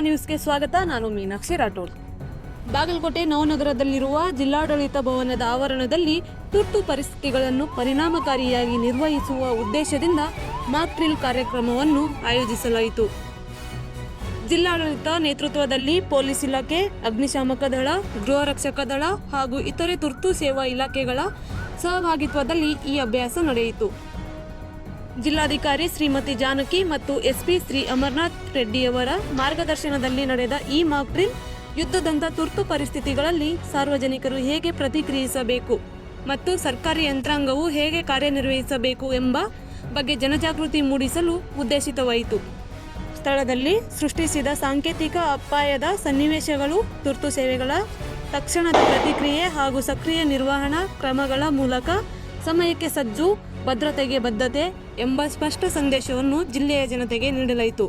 ನ್ಯೂಸ್ಗೆ ಸ್ವಾಗತ. ನಾನು ಮೀನಾಕ್ಷಿ ರಾಠೋಡ್. ಬಾಗಲಕೋಟೆ ನವನಗರದಲ್ಲಿರುವ ಜಿಲ್ಲಾಡಳಿತ ಭವನದ ಆವರಣದಲ್ಲಿ ತುರ್ತು ಪರಿಸ್ಥಿತಿಗಳನ್ನು ಪರಿಣಾಮಕಾರಿಯಾಗಿ ನಿರ್ವಹಿಸುವ ಉದ್ದೇಶದಿಂದ ಮಾಕ್ ಡ್ರಿಲ್ ಕಾರ್ಯಕ್ರಮವನ್ನು ಆಯೋಜಿಸಲಾಯಿತು. ಜಿಲ್ಲಾಡಳಿತ ನೇತೃತ್ವದಲ್ಲಿ ಪೊಲೀಸ್ ಇಲಾಖೆ, ಅಗ್ನಿಶಾಮಕ ದಳ, ಗೃಹ ರಕ್ಷಕ ದಳ ಹಾಗೂ ಇತರೆ ತುರ್ತು ಸೇವಾ ಇಲಾಖೆಗಳ ಸಹಭಾಗಿತ್ವದಲ್ಲಿ ಈ ಅಭ್ಯಾಸ ನಡೆಯಿತು. ಜಿಲ್ಲಾಧಿಕಾರಿ ಶ್ರೀಮತಿ ಜಾನಕಿ ಮತ್ತು ಎಸ್ಪಿ ಶ್ರೀ ಅಮರ್ನಾಥ್ ರೆಡ್ಡಿಯವರ ಮಾರ್ಗದರ್ಶನದಲ್ಲಿ ನಡೆದ ಈ ಮಾಕ್ ಡ್ರಿಲ್ ಯುದ್ಧದಂತ ತುರ್ತು ಪರಿಸ್ಥಿತಿಗಳಲ್ಲಿ ಸಾರ್ವಜನಿಕರು ಹೇಗೆ ಪ್ರತಿಕ್ರಿಯಿಸಬೇಕು ಮತ್ತು ಸರ್ಕಾರಿ ಯಂತ್ರಾಂಗವು ಹೇಗೆ ಕಾರ್ಯನಿರ್ವಹಿಸಬೇಕು ಎಂಬ ಬಗ್ಗೆ ಜನಜಾಗೃತಿ ಮೂಡಿಸಲು ಉದ್ದೇಶಿತವಾಯಿತು. ಸ್ಥಳದಲ್ಲಿ ಸೃಷ್ಟಿಸಿದ ಸಾಂಕೇತಿಕ ಅಪಾಯದ ಸನ್ನಿವೇಶಗಳು, ತುರ್ತು ಸೇವೆಗಳ ತಕ್ಷಣದ ಪ್ರತಿಕ್ರಿಯೆ ಹಾಗೂ ಸಕ್ರಿಯ ನಿರ್ವಹಣಾ ಕ್ರಮಗಳ ಮೂಲಕ ಸಮಯಕ್ಕೆ ಸಜ್ಜು ಭದ್ರತೆಗೆ ಬದ್ಧತೆ ಎಂಬ ಸ್ಪಷ್ಟ ಸಂದೇಶವನ್ನು ಜಿಲ್ಲೆಯ ಜನತೆಗೆ ನೀಡಲಾಯಿತು.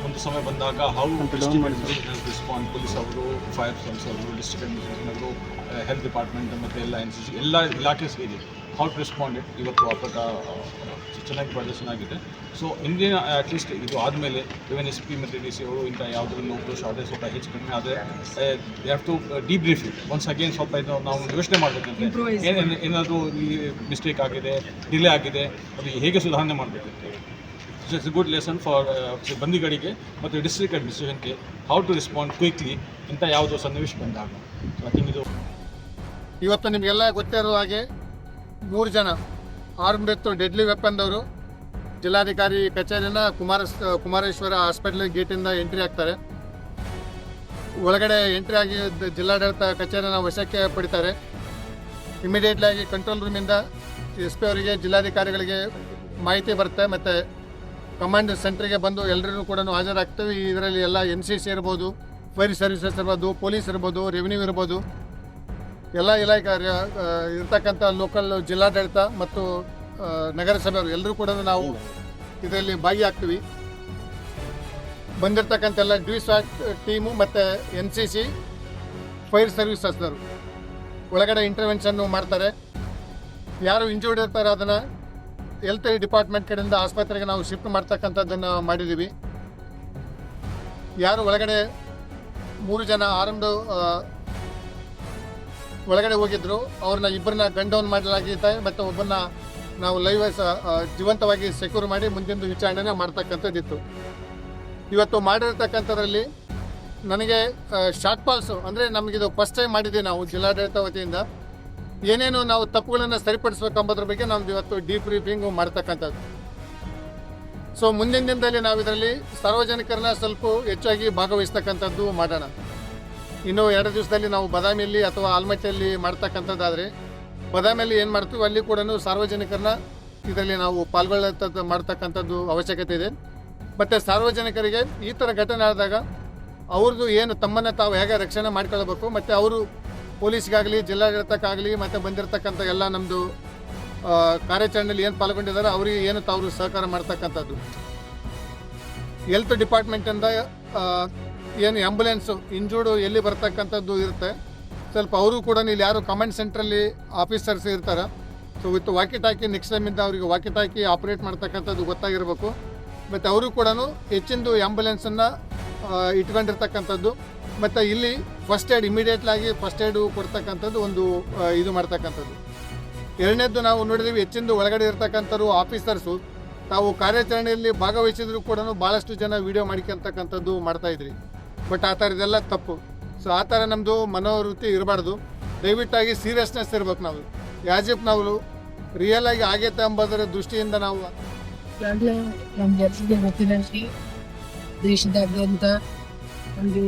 ಒಂದು ಸಮಯ ಬಂದಾಗ ಹೌ ರೆಸ್ಪಾಂಡ್ ಪೊಲೀಸ್ ಅವರು ಫೈರ್ ಸರ್ವಿಸ್ ಅವರು ಡಿಸ್ಟ್ರಿಕ್ಟ್ ಅಡ್ಮಿನಿಸ್ಟ್ರೇಷನ್ ಅವರು ಹೆಲ್ತ್ ಡಿಪಾರ್ಟ್ಮೆಂಟ್ ಮತ್ತು ಎಲ್ಲ ಎನ್ ಸಿ ಸಿ ಎಲ್ಲ ಇಲಾಖೆ ಸೇರಿ ಹೌ ಟು ರೆಸ್ಪಾಂಡೆಡ್ ಇವತ್ತು ಆ, ಚೆನ್ನಾಗಿ ಪ್ರದರ್ಶನ ಆಗಿದೆ. ಸೊ ಇಂಡಿಯನ್ ಅಟ್ಲೀಸ್ಟ್ ಇದು ಆದಮೇಲೆ ಇವನ್ ಎಸ್ ಪಿ ಮತ್ತು ಡಿ ಸಿ ಅವರು ಇಂಥ ಆದರೆ ಸ್ವಲ್ಪ ಹೆಚ್ಚು ಕಡಿಮೆ ಆದರೆ have to debrief it once again ಸ್ವಲ್ಪ ಇದು ನಾವು ಯೋಚನೆ ಮಾಡಬೇಕಂತೆ ಏನೇನು ಏನಾದರೂ ಮಿಸ್ಟೇಕ್ ಆಗಿದೆ ಡಿಲೇ ಆಗಿದೆ ಅದು ಹೇಗೆ ಸುಧಾರಣೆ it's a good lesson for ಬಂದಿಗಳಿಗೆ ಮತ್ತು ಡಿಸ್ಟ್ರಿಕ್ಟ್ ಅಡ್ಮಿನಿಸ್ಟ್ರೇಷನ್ಗೆ ಹೌ ಟು ರೆಸ್ಪಾಂಡ್ ಕ್ವಿಕ್ಲಿ ಇಂಥ ಯಾವುದೋ ಸನ್ನಿವೇಶ ಬಂದಾಗ. ಐ ಥಿಂಕ್ ಇದು ಇವತ್ತು ನಿಮಗೆಲ್ಲ ಗೊತ್ತಿರೋ ಹಾಗೆ ಮೂರು ಜನ ಆರ್ಮ್ ಡೆತ್ ಡೆಡ್ಲಿ ವೆಪನ್ದವರು ಜಿಲ್ಲಾಧಿಕಾರಿ ಕಚೇರಿನ ಕುಮಾರ ಕುಮಾರೇಶ್ವರ ಹಾಸ್ಪಿಟಲ್ ಗೇಟಿಂದ ಎಂಟ್ರಿ ಆಗ್ತಾರೆ. ಒಳಗಡೆ ಎಂಟ್ರಿ ಆಗಿ ಜಿಲ್ಲಾಡಳಿತ ಕಚೇರಿನ ವಶಕ್ಕೆ ಪಡಿತಾರೆ. ಇಮಿಡಿಯೇಟ್ಲಿ ಆಗಿ ಕಂಟ್ರೋಲ್ ರೂಮಿಂದ ಎಸ್ ಪಿ ಅವರಿಗೆ, ಜಿಲ್ಲಾಧಿಕಾರಿಗಳಿಗೆ ಮಾಹಿತಿ ಬರುತ್ತೆ. ಮತ್ತು ಕಮಾಂಡ್ ಸೆಂಟ್ರಿಗೆ ಬಂದು ಎಲ್ಲರೂ ಕೂಡ ಹಾಜರಾಗ್ತೇವೆ. ಇದರಲ್ಲಿ ಎಲ್ಲ ಎನ್ ಸಿ ಸಿ ಇರ್ಬೋದು ಫೈರ್ ಸರ್ವಿಸಸ್ ಇರ್ಬೋದು ಪೊಲೀಸ್ ಇರ್ಬೋದು ರೆವಿನ್ಯೂ ಇರ್ಬೋದು. ಎಲ್ಲ ಇಲಾಖೆ ಇರ್ತಕ್ಕಂಥ ಲೋಕಲ್ ಜಿಲ್ಲಾಡಳಿತ ಮತ್ತು ನಗರಸಭೆ ನಗರಸಭೆಯವರು ಎಲ್ಲರೂ ಕೂಡ ನಾವು ಇದರಲ್ಲಿ ಭಾಗಿಯಾಗ್ತೀವಿ. ಬಂದಿರತಕ್ಕಂಥ ಎಲ್ಲ ಡಿ ಸ್ವಾಟ್ ಟೀಮು ಮತ್ತು ಎನ್ ಸಿ ಸಿ ಫೈರ್ ಸರ್ವಿಸಸ್ನವರು ಒಳಗಡೆ ಇಂಟರ್ವೆನ್ಷನ್ನು ಮಾಡ್ತಾರೆ. ಯಾರು ಇಂಜೂರ್ಡ್ ಇರ್ತಾರೆ ಅದನ್ನು ಹೆಲ್ತ್ ಡಿಪಾರ್ಟ್ಮೆಂಟ್ ಕಡೆಯಿಂದ ಆಸ್ಪತ್ರೆಗೆ ನಾವು ಶಿಫ್ಟ್ ಮಾಡ್ತಕ್ಕಂಥದ್ದನ್ನು ಮಾಡಿದ್ದೀವಿ. ಯಾರು ಒಳಗಡೆ ಮೂರು ಜನ ಆರಂಭ ಒಳಗಡೆ ಹೋಗಿದ್ರು. ಅವ್ರನ್ನ ಇಬ್ಬರನ್ನ ಗನ್ ಡೌನ್ ಮಾಡಲಾಗಿದೆ ಮತ್ತು ಒಬ್ಬರನ್ನ ನಾವು ಲೈವ್ ಜೀವಂತವಾಗಿ ಸೆಕ್ಯೂರ್ ಮಾಡಿ ಮುಂದಿನ ವಿಚಾರಣೆನ ಮಾಡ್ತಕ್ಕಂಥದ್ದಿತ್ತು. ಇವತ್ತು ಮಾಡಿರ್ತಕ್ಕಂಥದ್ರಲ್ಲಿ ನನಗೆ ಶಾರ್ಟ್ ಪಾಲ್ಸು ಅಂದರೆ ನಮಗಿದು ಫಸ್ಟ್ ಟೈಮ್ ಮಾಡಿದ್ದೀವಿ ನಾವು ಜಿಲ್ಲಾಡಳಿತ ವತಿಯಿಂದ. ಏನೇನು ನಾವು ತಪ್ಪುಗಳನ್ನು ಸರಿಪಡಿಸ್ಬೇಕಂಬುದ್ರ ಬಗ್ಗೆ ನಮ್ದು ಇವತ್ತು ಡೀಪ್ ಬ್ರೀಫಿಂಗ್ ಮಾಡ್ತಕ್ಕಂಥದ್ದು. ಸೊ ಮುಂದಿನ ದಿನದಲ್ಲಿ ನಾವು ಇದರಲ್ಲಿ ಸಾರ್ವಜನಿಕರನ್ನ ಸ್ವಲ್ಪ ಹೆಚ್ಚಾಗಿ ಭಾಗವಹಿಸ್ತಕ್ಕಂಥದ್ದು ಮಾಡೋಣ. ಇನ್ನು ಎರಡು ದಿವಸದಲ್ಲಿ ನಾವು ಬದಾಮಿಯಲ್ಲಿ ಅಥವಾ ಆಲ್ಮಟ್ಟಿಯಲ್ಲಿ ಮಾಡ್ತಕ್ಕಂಥದ್ದಾದರೆ, ಬದಾಮಿಯಲ್ಲಿ ಏನು ಮಾಡ್ತೀವಿ ಅಲ್ಲಿ ಕೂಡ ಸಾರ್ವಜನಿಕರನ್ನ ಇದರಲ್ಲಿ ನಾವು ಪಾಲ್ಗೊಳ್ಳತಕ್ಕ, ಮಾಡ್ತಕ್ಕಂಥದ್ದು ಅವಶ್ಯಕತೆ ಇದೆ. ಮತ್ತು ಸಾರ್ವಜನಿಕರಿಗೆ ಈ ಥರ ಘಟನೆ ಆದಾಗ ಅವ್ರದ್ದು ಏನು ತಮ್ಮನ್ನು ತಾವು ಹೇಗೆ ರಕ್ಷಣೆ ಮಾಡ್ಕೊಳ್ಬೇಕು, ಮತ್ತು ಅವರು ಪೊಲೀಸ್ಗಾಗಲಿ, ಜಿಲ್ಲಾಡಳಿತಕ್ಕಾಗಲಿ, ಮತ್ತು ಬಂದಿರತಕ್ಕಂಥ ಎಲ್ಲ ನಮ್ಮದು ಕಾರ್ಯಾಚರಣೆಯಲ್ಲಿ ಏನು ಪಾಲ್ಗೊಂಡಿದ್ದಾರೆ, ಅವರಿಗೆ ಏನು ತಾವು ಸಹಕಾರ ಮಾಡ್ತಕ್ಕಂಥದ್ದು. ಹೆಲ್ತ್ ಡಿಪಾರ್ಟ್ಮೆಂಟಿಂದ ಏನು ಆ್ಯಂಬುಲೆನ್ಸು ಇಂಜೂರ್ಡು ಎಲ್ಲಿ ಬರ್ತಕ್ಕಂಥದ್ದು ಇರುತ್ತೆ. ಸ್ವಲ್ಪ ಅವರು ಕೂಡ ಇಲ್ಲಿ ಯಾರು ಕಮಾಂಡ್ ಸೆಂಟ್ರಲ್ಲಿ ಆಫೀಸರ್ಸ್ ಇರ್ತಾರೆ so with walkie talkie next ಟೈಮಿಂದ ಅವರಿಗೆ ವಾಕಿ ಟಾಕಿ ಆಪ್ರೇಟ್ ಮಾಡ್ತಕ್ಕಂಥದ್ದು ಗೊತ್ತಾಗಿರಬೇಕು. ಮತ್ತು ಅವರು ಕೂಡ ಹೆಚ್ಚಿಂದು ಆ್ಯಂಬುಲೆನ್ಸನ್ನು ಇಟ್ಕೊಂಡಿರ್ತಕ್ಕಂಥದ್ದು. ಮತ್ತು ಇಲ್ಲಿ ಫಸ್ಟ್ ಏಡ್ ಇಮಿಡಿಯೇಟ್ಲಾಗಿ ಫಸ್ಟ್ ಏಡು ಕೊಡ್ತಕ್ಕಂಥದ್ದು ಒಂದು ಇದು ಮಾಡ್ತಕ್ಕಂಥದ್ದು. ಎರಡನೇದ್ದು ನಾವು ನೋಡಿದ್ದೀವಿ ಹೆಚ್ಚಿಂದು ಒಳಗಡೆ ಇರ್ತಕ್ಕಂಥವ್ರು ಆಫೀಸರ್ಸು ತಾವು ಕಾರ್ಯಾಚರಣೆಯಲ್ಲಿ ಭಾಗವಹಿಸಿದ್ರು ಕೂಡ ಭಾಳಷ್ಟು ಜನ ವಿಡಿಯೋ ಮಾಡ್ಕೊಂತಕ್ಕಂಥದ್ದು ಮಾಡ್ತಾಯಿದ್ರಿ ಬಟ್ ಆ ಥರದ್ದೆಲ್ಲ ತಪ್ಪು. ಸೊ ಆ ಥರ ನಮ್ಮದು ಮನೋವೃತ್ತಿ ಇರಬಾರ್ದು. ದಯವಿಟ್ಟಾಗಿ ಸೀರಿಯಸ್ನೆಸ್ ಇರ್ಬೇಕು ನಾವು. ಯಾಜಿಪ್ ನಾವು ರಿಯಲ್ ಆಗಿ ಆಗೈತೆ ಎಂಬುದರ ದೃಷ್ಟಿಯಿಂದ ನಾವು ಗೊತ್ತಿದಂತೆ ದೇಶದಾದ್ಯಂತ ಒಂದು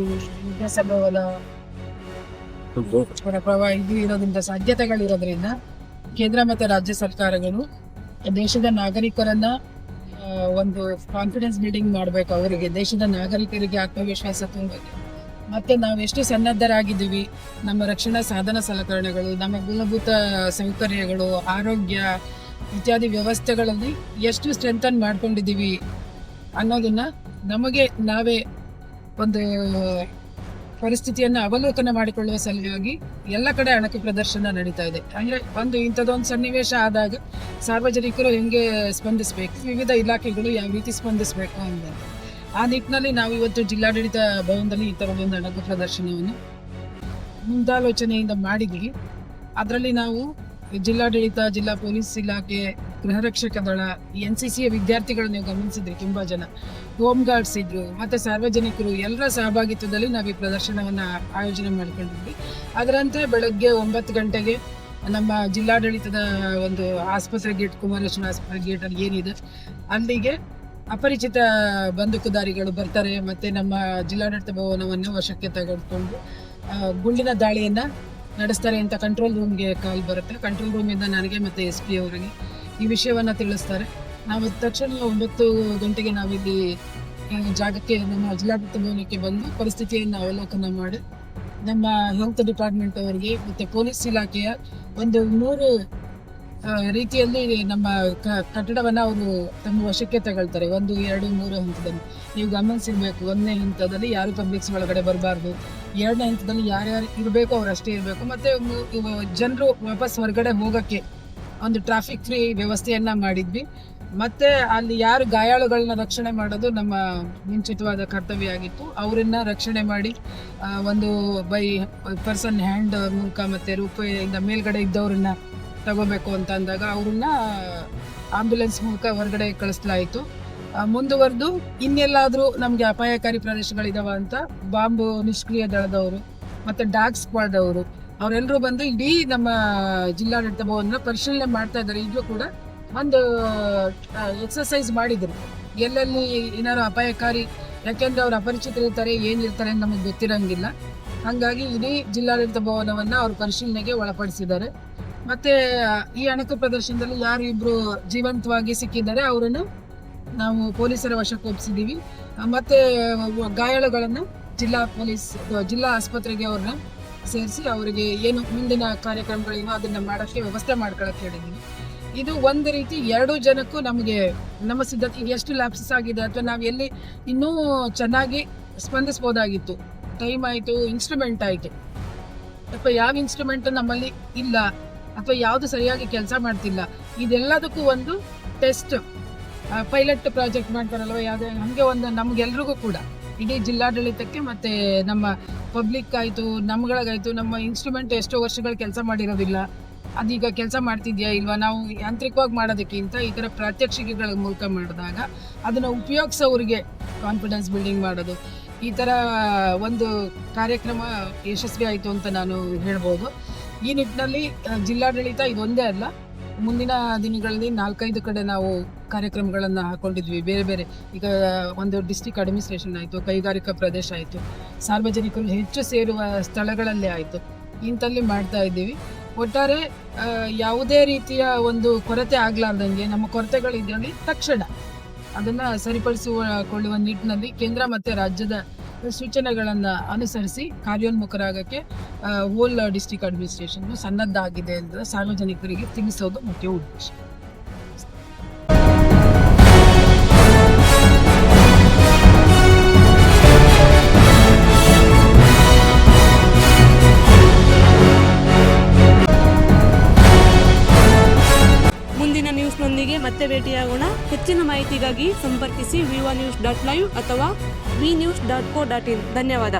ಪ್ರಭಾವ ಇದು ಇರೋದ್ರಿಂದ ಸಾಧ್ಯತೆಗಳಿರೋದ್ರಿಂದ ಕೇಂದ್ರ ಮತ್ತು ರಾಜ್ಯ ಸರ್ಕಾರಗಳು ದೇಶದ ನಾಗರಿಕರನ್ನ ಒಂದು ಕಾನ್ಫಿಡೆನ್ಸ್ ಬಿಲ್ಡಿಂಗ್ ಮಾಡಬೇಕು ಅವರಿಗೆ. ದೇಶದ ನಾಗರಿಕರಿಗೆ ಆತ್ಮವಿಶ್ವಾಸ ತುಂಬಬೇಕು. ಮತ್ತೆ ನಾವು ಎಷ್ಟು ಸನ್ನದ್ಧರಾಗಿದ್ದೀವಿ, ನಮ್ಮ ರಕ್ಷಣಾ ಸಾಧನ ಸಲಕರಣೆಗಳು, ನಮ್ಮ ಮೂಲಭೂತ ಸೌಕರ್ಯಗಳು, ಆರೋಗ್ಯ ಇತ್ಯಾದಿ ವ್ಯವಸ್ಥೆಗಳಲ್ಲಿ ಎಷ್ಟು ಸ್ಟ್ರೆಂಥನ್ ಮಾಡ್ಕೊಂಡಿದ್ದೀವಿ ಅನ್ನೋದನ್ನ ನಮಗೆ ನಾವೇ ಒಂದು ಪರಿಸ್ಥಿತಿಯನ್ನು ಅವಲೋಕನ ಮಾಡಿಕೊಳ್ಳುವ ಸಲುವಾಗಿ ಎಲ್ಲ ಕಡೆ ಅಣಕು ಪ್ರದರ್ಶನ ನಡೀತಾ ಇದೆ. ಅಂದರೆ ಒಂದು ಇಂಥದ್ದೊಂದು ಸನ್ನಿವೇಶ ಆದಾಗ ಸಾರ್ವಜನಿಕರು ಹೆಂಗೆ ಸ್ಪಂದಿಸಬೇಕು? ವಿವಿಧ ಇಲಾಖೆಗಳು ಯಾವ ರೀತಿ ಸ್ಪಂದಿಸಬೇಕು ಅಂತ. ಆ ನಿಟ್ಟಿನಲ್ಲಿ ನಾವು ಇವತ್ತು ಜಿಲ್ಲಾಡಳಿತ ಭವನದಲ್ಲಿ ಈ ಥರದೊಂದು ಅಣಕು ಪ್ರದರ್ಶನವನ್ನು ಮುಂದಾಲೋಚನೆಯಿಂದ ಮಾಡಿದ್ವಿ ಅದರಲ್ಲಿ ನಾವು ಜಿಲ್ಲಾಡಳಿತ, ಜಿಲ್ಲಾ ಪೊಲೀಸ್ ಇಲಾಖೆ ಗೃಹ ರಕ್ಷಕ ದಳ ಎನ್ ಸಿ ಸಿಯ ವಿದ್ಯಾರ್ಥಿಗಳು ನೀವು ಗಮನಿಸಿದ್ರಿ ತುಂಬ ಜನ. ಹೋಮ್ ಗಾರ್ಡ್ಸ್ ಇದ್ರು, ಮತ್ತೆ ಸಾರ್ವಜನಿಕರು ಎಲ್ಲರ ಸಹಭಾಗಿತ್ವದಲ್ಲಿ ನಾವು ಈ ಪ್ರದರ್ಶನವನ್ನ ಆಯೋಜನೆ ಮಾಡ್ಕೊಂಡಿದ್ವಿ. ಅದರಂತೆ ಬೆಳಗ್ಗೆ ಒಂಬತ್ತು ಗಂಟೆಗೆ ನಮ್ಮ ಜಿಲ್ಲಾಡಳಿತದ ಒಂದು ಆಸ್ಪತ್ರೆ ಗೇಟ್ ಕುಮಾರೇಶ್ವರ ಆಸ್ಪತ್ರೆ ಗೇಟ್ ಅಲ್ಲಿ ಏನಿದೆ, ಅಲ್ಲಿಗೆ ಅಪರಿಚಿತ ಬಂದೂಕುದಾರಿಗಳು ಬರ್ತಾರೆ, ಮತ್ತೆ ನಮ್ಮ ಜಿಲ್ಲಾಡಳಿತ ಭವನವನ್ನು ವಶಕ್ಕೆ ತೆಗೆದುಕೊಂಡು ಗುಂಡಿನ ದಾಳಿಯನ್ನ ನಡೆಸ್ತಾರೆ ಅಂತ ಕಂಟ್ರೋಲ್ ರೂಮ್ಗೆ ಕಾಲ್ ಬರುತ್ತೆ. ಕಂಟ್ರೋಲ್ ರೂಮಿಂದ ನನಗೆ ಮತ್ತೆ ಎಸ್ ಪಿ ಅವರಿಗೆ ಈ ವಿಷಯವನ್ನ ತಿಳಿಸ್ತಾರೆ. ನಾವು ತಕ್ಷಣ ಒಂಬತ್ತು ಗಂಟೆಗೆ ನಾವಿಲ್ಲಿ ಜಾಗಕ್ಕೆ ನಮ್ಮ ಜಿಲ್ಲಾಡಳಿತ ಭವನಕ್ಕೆ ಬಂದು ಪರಿಸ್ಥಿತಿಯನ್ನು ಅವಲೋಕನ ಮಾಡಿ, ನಮ್ಮ ಹೆಲ್ತ್ ಡಿಪಾರ್ಟ್ಮೆಂಟ್ ಅವರಿಗೆ ಮತ್ತೆ ಪೊಲೀಸ್ ಇಲಾಖೆಯ ಒಂದು ನೂರು ರೀತಿಯಲ್ಲಿ ನಮ್ಮ ಕಟ್ಟಡವನ್ನು ಅವರು ತಮ್ಮ ವಶಕ್ಕೆ ತಗೊಳ್ತಾರೆ. ಒಂದು, ಎರಡು, ಮೂರು ಹಂತದಲ್ಲಿ. ನೀವು ಗಮನಿಸಿರ್ಬೇಕು, ಒಂದನೇ ಹಂತದಲ್ಲಿ ಯಾರು ಪಬ್ಲಿಕ್ಸ್ ಒಳಗಡೆ ಬರಬಾರ್ದು, ಎರಡನೇ ಹಂತದಲ್ಲಿ ಯಾರ್ಯಾರು ಇರಬೇಕು ಅವರಷ್ಟೇ ಇರಬೇಕು. ಮತ್ತೆ ಜನರು ವಾಪಸ್ ಹೊರಗಡೆ ಹೋಗಕ್ಕೆ ಒಂದು ಟ್ರಾಫಿಕ್ ಫ್ರೀ ವ್ಯವಸ್ಥೆಯನ್ನ ಮಾಡಿದ್ವಿ. ಮತ್ತೆ ಅಲ್ಲಿ ಯಾರು ಗಾಯಾಳುಗಳನ್ನ ರಕ್ಷಣೆ ಮಾಡೋದು ನಮ್ಮ ಮುಂಚಿತವಾದ ಕರ್ತವ್ಯ ಆಗಿತ್ತು ಅವರನ್ನ ರಕ್ಷಣೆ ಮಾಡಿ ಒಂದು ಬೈ ಪರ್ಸನ್ ಹ್ಯಾಂಡ್ ಮೂಲಕ ಮತ್ತೆ ರೂಪಾಯಿಯಿಂದ ಮೇಲ್ಗಡೆ ಇದ್ದವ್ರನ್ನ ತಗೋಬೇಕು ಅಂತ ಅಂದಾಗ ಅವ್ರನ್ನ ಆಂಬ್ಯುಲೆನ್ಸ್ ಮೂಲಕ ಹೊರಗಡೆ ಕಳಿಸ್ಲಾಯಿತು. ಮುಂದುವರೆದು ಇನ್ನೆಲ್ಲಾದ್ರೂ ನಮಗೆ ಅಪಾಯಕಾರಿ ಪ್ರದೇಶಗಳಿದಾವ ಅಂತ ಬಾಂಬು ನಿಷ್ಕ್ರಿಯ ದಳದವರು ಮತ್ತೆ ಡಾಗ್ ಸ್ಕ್ವಾಡ್ ಅವರು ಅವರೆಲ್ಲರೂ ಬಂದು ಇಡೀ ನಮ್ಮ ಜಿಲ್ಲಾಡಳಿತ ಭವನ ಪರಿಶೀಲನೆ ಮಾಡ್ತಾ ಇದ್ದಾರೆ. ಈಗಲೂ ಕೂಡ ಒಂದು ಎಕ್ಸಸೈಸ್ ಮಾಡಿದರು. ಎಲ್ಲೆಲ್ಲಿ ಏನಾದ್ರು ಅಪಾಯಕಾರಿ, ಯಾಕೆಂದ್ರೆ ಅವ್ರು ಅಪರಿಚಿತರಿರ್ತಾರೆ, ಏನಿರ್ತಾರೆ ಅಂತ ನಮಗೆ ಗೊತ್ತಿರಂಗಿಲ್ಲ. ಹಂಗಾಗಿ ಇಡೀ ಜಿಲ್ಲಾಡಳಿತ ಭವನವನ್ನು ಅವರು ಪರಿಶೀಲನೆಗೆ ಒಳಪಡಿಸಿದ್ದಾರೆ. ಮತ್ತೆ ಈ ಅಣಕು ಪ್ರದರ್ಶನದಲ್ಲಿ ಯಾರು ಇಬ್ರು ಜೀವಂತವಾಗಿ ಸಿಕ್ಕಿದ್ದಾರೆ, ಅವರನ್ನು ನಾವು ಪೊಲೀಸರ ವಶಕ್ಕೆ ಒಪ್ಪಿಸಿದ್ದೀವಿ ಮತ್ತೆ ಗಾಯಾಳುಗಳನ್ನು ಜಿಲ್ಲಾ ಪೊಲೀಸ್, ಜಿಲ್ಲಾ ಆಸ್ಪತ್ರೆಗೆ ಅವ್ರನ್ನ ಸೇರಿಸಿ ಅವರಿಗೆ ಏನು ಮುಂದಿನ ಕಾರ್ಯಕ್ರಮಗಳೇನು ಅದನ್ನು ಮಾಡೋಕ್ಕೆ ವ್ಯವಸ್ಥೆ ಮಾಡ್ಕೊಳಕ್ಕೆ ಹೇಳಿದ್ದೀನಿ. ಇದು ಒಂದು ರೀತಿ ಎರಡು ಜನಕ್ಕೂ ನಮಗೆ, ನಮ್ಮ ಸಿದ್ಧತೆ ಎಷ್ಟು ಲ್ಯಾಪ್ಸಸ್ ಆಗಿದೆ ಅಥವಾ ನಾವು ಎಲ್ಲಿ ಇನ್ನೂ ಚೆನ್ನಾಗಿ ಸ್ಪಂದಿಸ್ಬೋದಾಗಿತ್ತು. ಟೈಮ್ ಆಯಿತು ಇನ್ಸ್ಟ್ರೂಮೆಂಟ್ ಆಯಿತು. ಅಥವಾ ಯಾವ ಇನ್ಸ್ಟ್ರೂಮೆಂಟ್ ನಮ್ಮಲ್ಲಿ ಇಲ್ಲ, ಅಥವಾ ಯಾವುದು ಸರಿಯಾಗಿ ಕೆಲಸ ಮಾಡ್ತಿಲ್ಲ. ಇದೆಲ್ಲದಕ್ಕೂ ಒಂದು ಟೆಸ್ಟ್ ಪೈಲಟ್ ಪ್ರಾಜೆಕ್ಟ್ ಮಾಡ್ತಾರಲ್ವ, ಯಾವುದೇ ನಮಗೆ ಒಂದು ನಮಗೆಲ್ರಿಗೂ ಕೂಡ. ಇಡೀ ಜಿಲ್ಲಾಡಳಿತಕ್ಕೆ ಮತ್ತೆ ನಮ್ಮ ಪಬ್ಲಿಕ್ ಆಯಿತು, ನಮ್ಗಳಿಗಾಯ್ತು, ನಮ್ಮ ಇನ್ಸ್ಟ್ರೂಮೆಂಟ್ ಎಷ್ಟೋ ವರ್ಷಗಳು ಕೆಲಸ ಮಾಡಿರೋದಿಲ್ಲ. ಅದೀಗ ಕೆಲಸ ಮಾಡ್ತಿದ್ಯಾ ಇಲ್ವಾ? ನಾವು ಯಾಂತ್ರಿಕವಾಗಿ ಮಾಡೋದಕ್ಕಿಂತ ಈ ಥರ ಪ್ರಾತ್ಯಕ್ಷಿಕೆಗಳ ಮೂಲಕ ಮಾಡಿದಾಗ ಅದನ್ನು ಉಪಯೋಗಿಸೋರಿಗೆ ಕಾನ್ಫಿಡೆನ್ಸ್ ಬಿಲ್ಡಿಂಗ್ ಮಾಡೋದು. ಈ ಥರ ಒಂದು ಕಾರ್ಯಕ್ರಮ ಯಶಸ್ವಿ ಆಯಿತು ಅಂತ ನಾನು ಹೇಳ್ಬೋದು. ಈ ನಿಟ್ಟಿನಲ್ಲಿ ಜಿಲ್ಲಾಡಳಿತ ಇದೊಂದೇ ಅಲ್ಲ ಮುಂದಿನ ದಿನಗಳಲ್ಲಿ ನಾಲ್ಕೈದು ಕಡೆ ನಾವು ಕಾರ್ಯಕ್ರಮಗಳನ್ನು ಹಾಕೊಂಡಿದ್ವಿ. ಬೇರೆ ಬೇರೆ ಈಗ ಒಂದು ಡಿಸ್ಟಿಕ್ ಅಡ್ಮಿನಿಸ್ಟ್ರೇಷನ್ ಆಯಿತು, ಕೈಗಾರಿಕಾ ಪ್ರದೇಶ ಆಯಿತು, ಸಾರ್ವಜನಿಕರು ಹೆಚ್ಚು ಸೇರುವ ಸ್ಥಳಗಳಲ್ಲೇ ಆಯಿತು. ಇಂಥಲ್ಲಿ ಮಾಡ್ತಾ ಇದ್ದೀವಿ. ಒಟ್ಟಾರೆ ಯಾವುದೇ ರೀತಿಯ ಒಂದು ಕೊರತೆ ಆಗಲಾರ್ದಂಗೆ ನಮ್ಮ ಕೊರತೆಗಳಿದ್ದಲ್ಲಿ ತಕ್ಷಣ ಅದನ್ನು ಸರಿಪಡಿಸಿಕೊಳ್ಳುವ ನಿಟ್ಟಿನಲ್ಲಿ ಕೇಂದ್ರ ಮತ್ತು ರಾಜ್ಯದ ಸೂಚನೆಗಳನ್ನ ಅನುಸರಿಸಿ ಕಾರ್ಯೋನ್ಮುಖರಾಗಕ್ಕೆ ಹೋಲ್ ಡಿಸ್ಟಿಕ್ ಅಡ್ಮಿನಿಸ್ಟ್ರೇಷನ್ ಸನ್ನದ್ಧ ಆಗಿದೆ ಅಂತ ಸಾರ್ವಜನಿಕರಿಗೆ ತಿಳಿಸೋದು ಮುಖ್ಯ ಉದ್ದೇಶ. ಮತ್ತೆ ಭೇಟಿಯಾಗೋಣ. ಹೆಚ್ಚಿನ ಮಾಹಿತಿಗಾಗಿ ಸಂಪರ್ಕಿಸಿ ವಿವಾ ನ್ಯೂಸ್ ಡಾಟ್ ಲೈವ್ ಅಥವಾ V news dot co dot in ಧನ್ಯವಾದ.